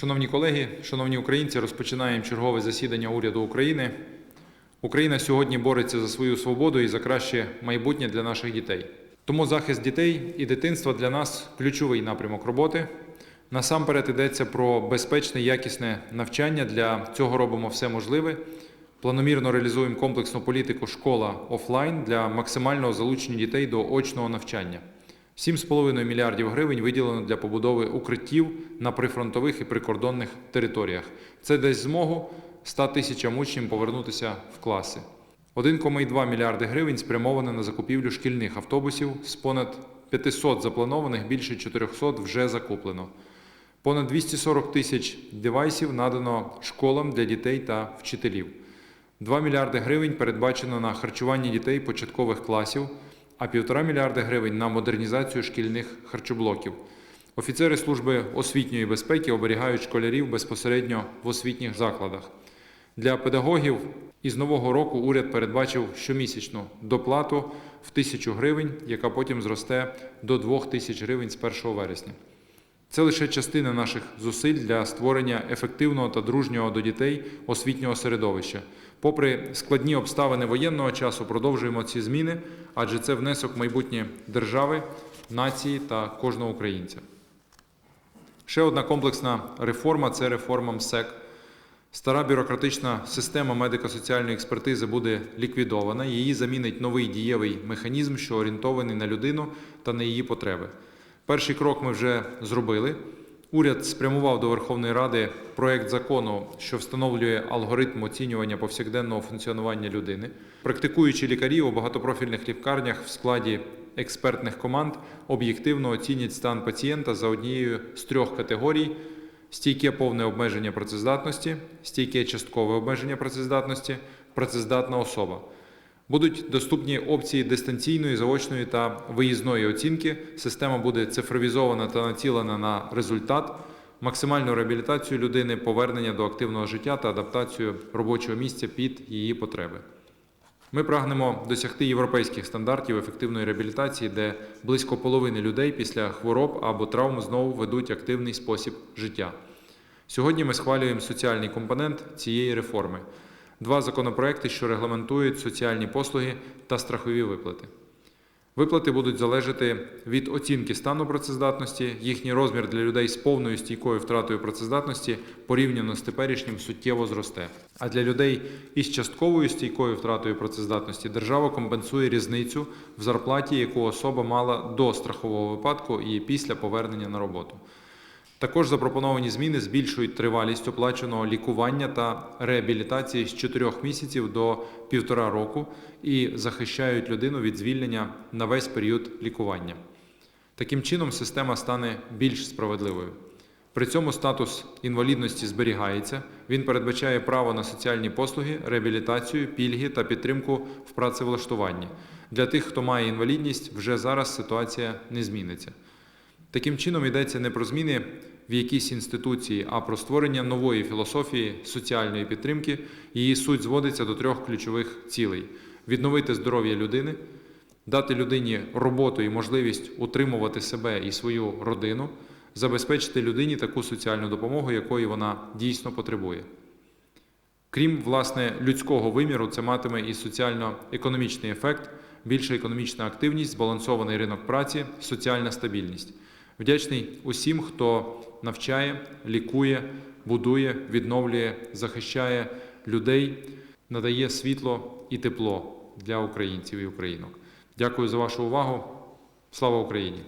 Шановні колеги, шановні українці, розпочинаємо чергове засідання уряду України. Україна сьогодні бореться за свою свободу і за краще майбутнє для наших дітей. Тому захист дітей і дитинства для нас ключовий напрямок роботи. Насамперед йдеться про безпечне, якісне навчання. Для цього робимо все можливе. Планомірно реалізуємо комплексну політику школа офлайн для максимального залучення дітей до очного навчання. 7,5 мільярдів гривень виділено для побудови укриттів на прифронтових і прикордонних територіях. Це дасть змогу 100 тисячам учнів повернутися в класи. 1,2 мільярди гривень спрямовано на закупівлю шкільних автобусів. З понад 500 запланованих більше 400 вже закуплено. Понад 240 тисяч девайсів надано школам для дітей та вчителів. 2 мільярди гривень передбачено на харчування дітей початкових класів, а 1,5 мільярда гривень на модернізацію шкільних харчоблоків. Офіцери служби освітньої безпеки оберігають школярів безпосередньо в освітніх закладах. Для педагогів із нового року уряд передбачив щомісячну доплату в тисячу гривень, яка потім зросте до 2 тисяч гривень з 1 вересня. Це лише частина наших зусиль для створення ефективного та дружнього до дітей освітнього середовища. Попри складні обставини воєнного часу, продовжуємо ці зміни, адже це внесок в майбутнє держави, нації та кожного українця. Ще одна комплексна реформа це реформа МСЕК. Стара бюрократична система медико-соціальної експертизи буде ліквідована. Її замінить новий дієвий механізм, що орієнтований на людину та на її потреби. Перший крок ми вже зробили. Уряд спрямував до Верховної Ради проект закону, що встановлює алгоритм оцінювання повсякденного функціонування людини. Практикуючі лікарі у багатопрофільних лікарнях в складі експертних команд об'єктивно оцінять стан пацієнта за однією з трьох категорій: стійке повне обмеження працездатності, стійке часткове обмеження працездатності, працездатна особа. Будуть доступні опції дистанційної, заочної та виїзної оцінки. Система буде цифровізована та націлена на результат, максимальну реабілітацію людини, повернення до активного життя та адаптацію робочого місця під її потреби. Ми прагнемо досягти європейських стандартів ефективної реабілітації, де близько половини людей після хвороб або травм знову ведуть активний спосіб життя. Сьогодні ми схвалюємо соціальний компонент цієї реформи два законопроекти, що регламентують соціальні послуги та страхові виплати. Виплати будуть залежати від оцінки стану працездатності, їхній розмір для людей з повною стійкою втратою працездатності порівняно з теперішнім суттєво зросте. А для людей із частковою стійкою втратою працездатності держава компенсує різницю в зарплаті, яку особа мала до страхового випадку і після повернення на роботу. Також запропоновані зміни збільшують тривалість оплаченого лікування та реабілітації з 4 місяців до півтора року і захищають людину від звільнення на весь період лікування. Таким чином, система стане більш справедливою. При цьому статус інвалідності зберігається. Він передбачає право на соціальні послуги, реабілітацію, пільги та підтримку в працевлаштуванні. Для тих, хто має інвалідність, вже зараз ситуація не зміниться. Таким чином йдеться не про зміни в якійсь інституції, а про створення нової філософії соціальної підтримки. Її суть зводиться до трьох ключових цілей: відновити здоров'я людини, дати людині роботу і можливість утримувати себе і свою родину, забезпечити людині таку соціальну допомогу, якої вона дійсно потребує. Крім власне людського виміру, це матиме і соціально-економічний ефект, більша економічна активність, збалансований ринок праці, соціальна стабільність. Вдячний усім, хто навчає, лікує, будує, відновлює, захищає людей, надає світло і тепло для українців і українок. Дякую за вашу увагу. Слава Україні!